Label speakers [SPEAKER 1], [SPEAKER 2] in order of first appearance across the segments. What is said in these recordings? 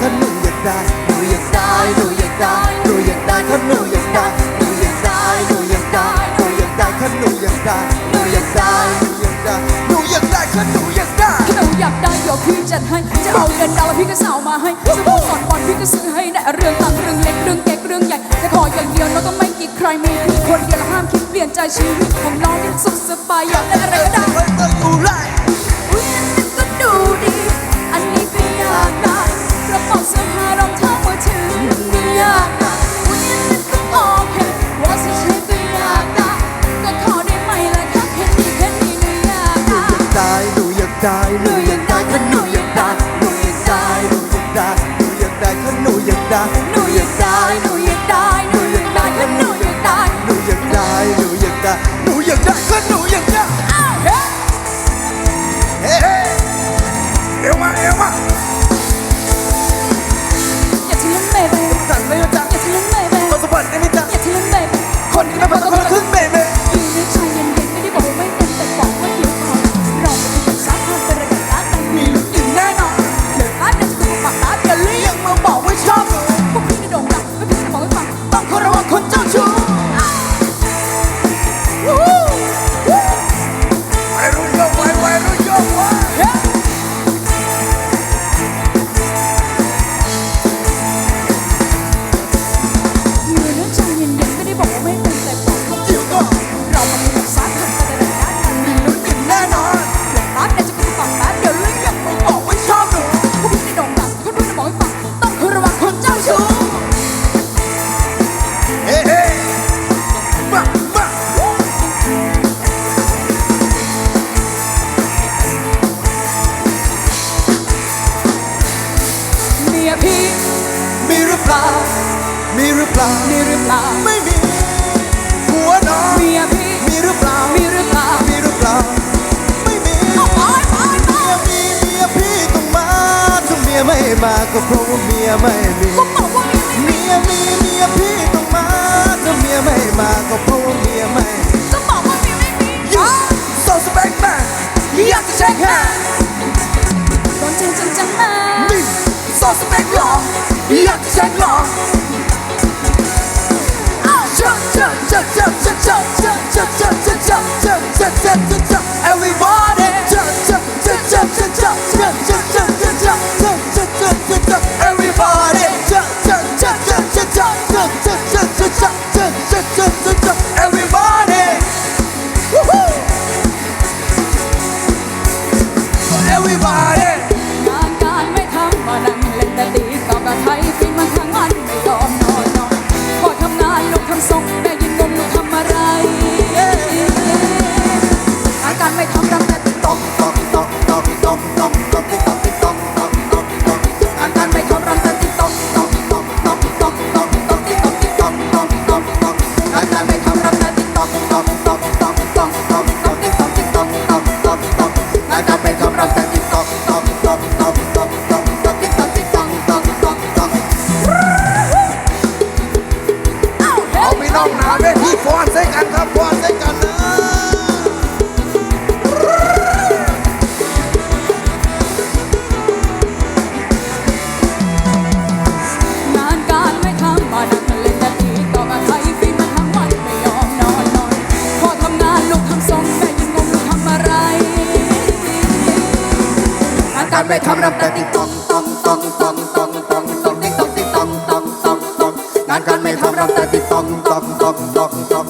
[SPEAKER 1] ก็หนูอยากได้หนูอยากได้หนูอยากได้หนูอยากได้ก็หนูอยากได้หนูอยากได้หนูอยากได้หนูอยากได้ก็หนูอยากได้หนูอยากได้หนูอยากได้หนูอยากได้ก็หนูอยากได้
[SPEAKER 2] หนูอยากได้เดี๋ยวพี่จัดให้จะเอาเงินดาวพี่ก็สาวมาให้จะพูดสอนบอลพี่ก็ซื้อให้แน่เรื่องต่างเรื่องเล็กเรื่องเก๊กเรื่องใหญ่จะบขออย่างเดียวเราต้องไม่กีดใครมีพี่คนเดียวเรห้ามคิดเปลี่ยนใจชีวิตของน้องที่สุดสบายอยากได้อะไรก็ได้
[SPEAKER 1] มา
[SPEAKER 2] ก็เพราะว่าเมี
[SPEAKER 1] ย
[SPEAKER 2] ไม่มีเมียมีเมียพี่
[SPEAKER 1] ต้องมาถ้าเมียไม่มาก็เพราะว่าเมียไม่มี
[SPEAKER 2] ก็บอกว่าเมียไม่มี
[SPEAKER 1] ยู so spec man อยากจะเช็คแฮนด์
[SPEAKER 2] นจริงจริงจังมา
[SPEAKER 1] มี so spec หลอกอยากเช็คหลอ
[SPEAKER 2] ก
[SPEAKER 1] เชิญเชิญเชิญเชิญเชิญเชิญเชิญเชิญเชิญเชิญเชิญ everybody
[SPEAKER 2] อง
[SPEAKER 1] หนาเวทีฟอนใสกันครับฟอนใสกันนะ
[SPEAKER 2] งานการไม่ทำบ้านนั่เล่แต่ทีต่อมาไทยฟินมาทั้งวันไม่ยอมนอนนอนพอทำงานลูกทำทรงแม่ยังงงลูกทำอะไรงานการไม่ทำรำแต่ติ๊
[SPEAKER 1] งตองต้องต้อง knock knock knock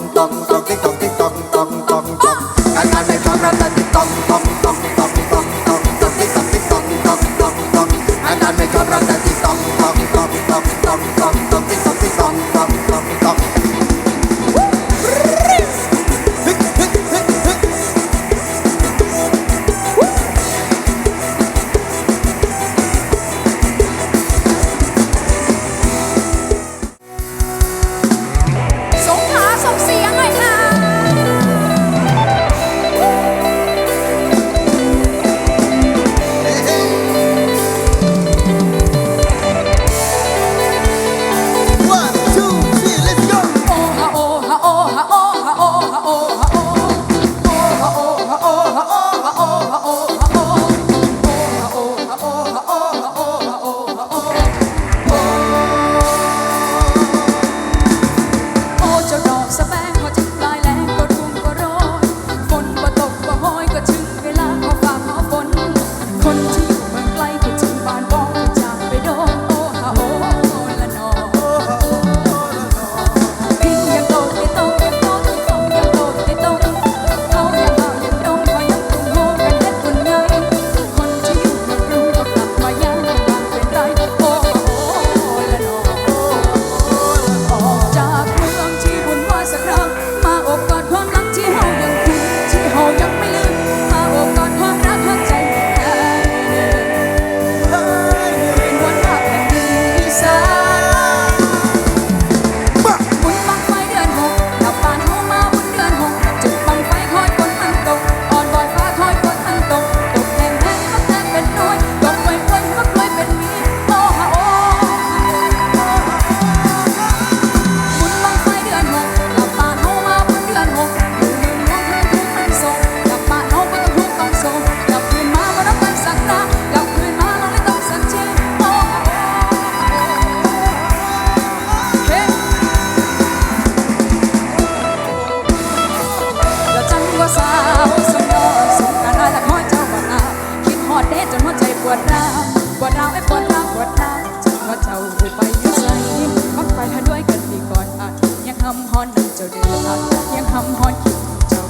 [SPEAKER 1] จ้าเดินผ่านยังทำพอคิดเจ้า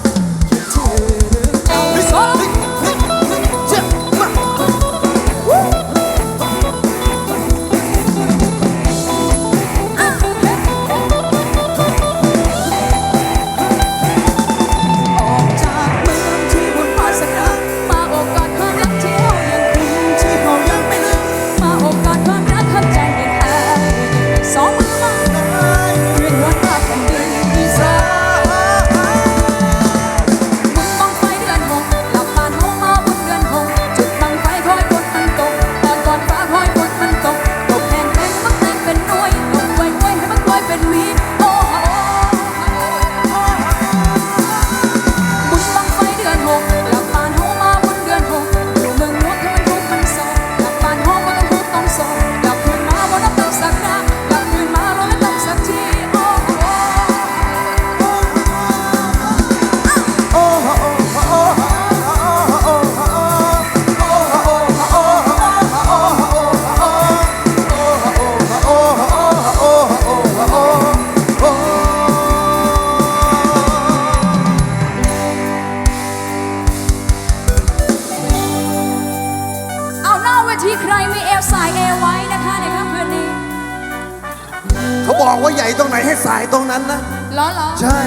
[SPEAKER 1] คิดถึงเจ้า บอกว่าให
[SPEAKER 2] ญ่ตรงไหนให้สายตรงนั้นนะ
[SPEAKER 1] ล้อล้อ
[SPEAKER 2] ใช่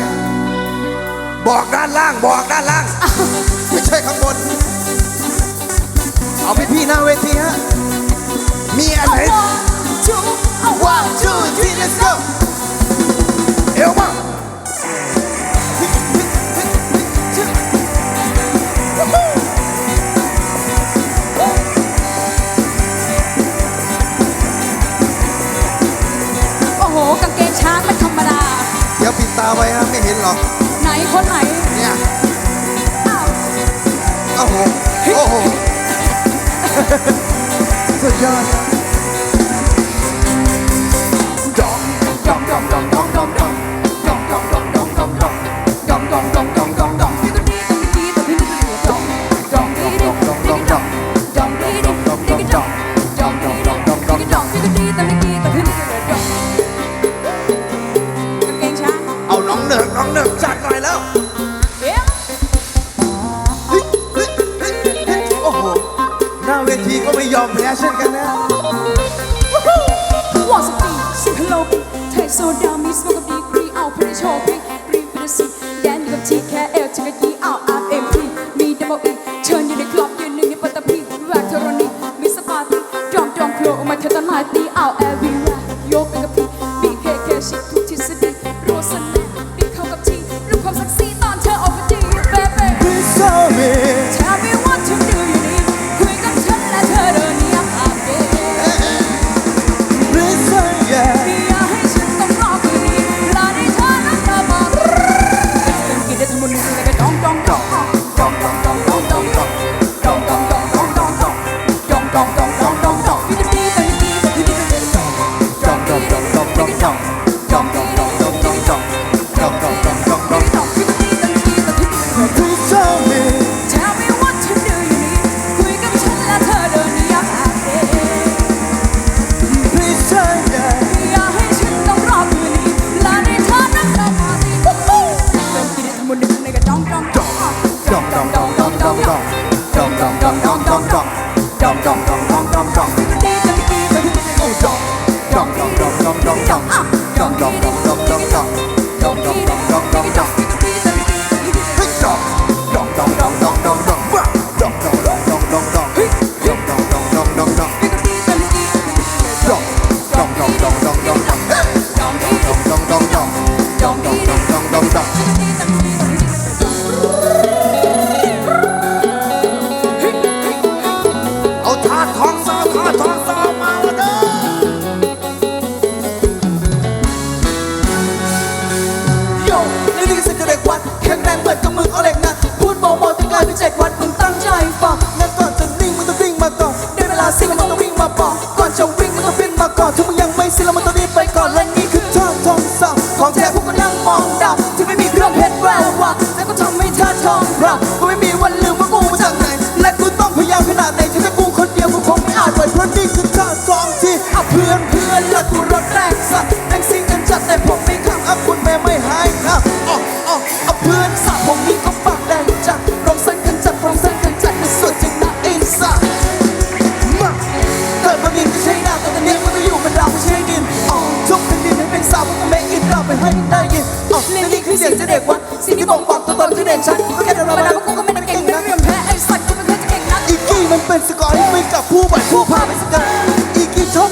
[SPEAKER 2] บอกด้านล่างบอกด้านล่าง ไม่ใช่ข้างบน เอาพี่พี่หน้าเวทีฮะ มีอันไหน
[SPEAKER 1] One, two,
[SPEAKER 2] one, two, three, let's go เอวมา
[SPEAKER 1] งเห
[SPEAKER 2] รอ
[SPEAKER 1] ไหนคนไหน
[SPEAKER 2] เนี่ย
[SPEAKER 1] อ้าว
[SPEAKER 2] โอ้โห โอ้โห สุดยอดดองดองดองดองดองดองดองดองดองดองดองดองดอง
[SPEAKER 1] you
[SPEAKER 2] can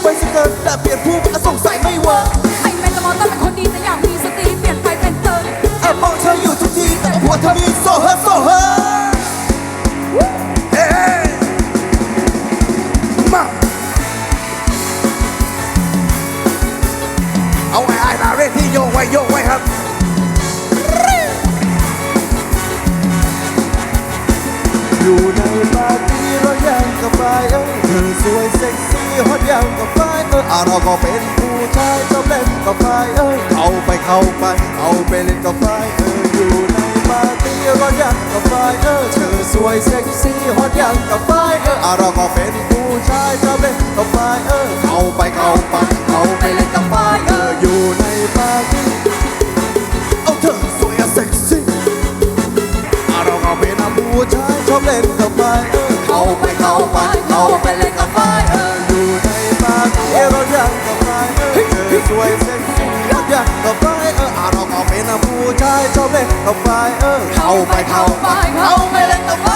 [SPEAKER 1] ไป
[SPEAKER 2] สเกิ
[SPEAKER 3] ร์ตแต่เป
[SPEAKER 1] ลี่ยนผู้มาสงสัยไม่เวิร์ก
[SPEAKER 2] ไอ้แมนละมอต้นเป็นคนดีแต่อยากมีสติเปลี่ยนไปเป็นเติร์น
[SPEAKER 1] แอบมองเธออยู่ทุกทีแต่หัวเธอมีโซเฮอร์โซเฮอร์
[SPEAKER 4] เฮ้มาเอาไอ้ไอ้มาเร่ที่โยกไว้โยกไว้ครับ
[SPEAKER 1] อยู่ในปาร์ตี้ร้อนยังกับไฟเอ้ย เธอสวยเซ็กซี่ฮอตยังกับไฟเอออะเราก็เป็นผู้ชายชอบเล่นกับไฟเอ้ยเข้าไปเข้าไปเอาไปเล่นกับไฟเอออยู่ในปาร์ตี้ร้อนยังกับไฟเออเธอสวยเซ็กซี่ฮอตยังกับไฟเอออะเราก็เป็นผู้ชายชอบเล่นกับไฟเออเข้าไปเข้าไปเอาไปเล่นกับไฟเอออยู่ในปาร์ตี้เอาเธอสวยเซ็กซี่ ไปเล่นกับไฟเอออยู่ในปาร์ตี้เราอยากกับไฟเออเธอสวยเซ็กซี่เราอยากกับไฟเอออาเราก็เป็นผู้ชายชอบเล่นกับไฟเออเข้าไปเข้าไปเข้าไปเล่นกับไฟ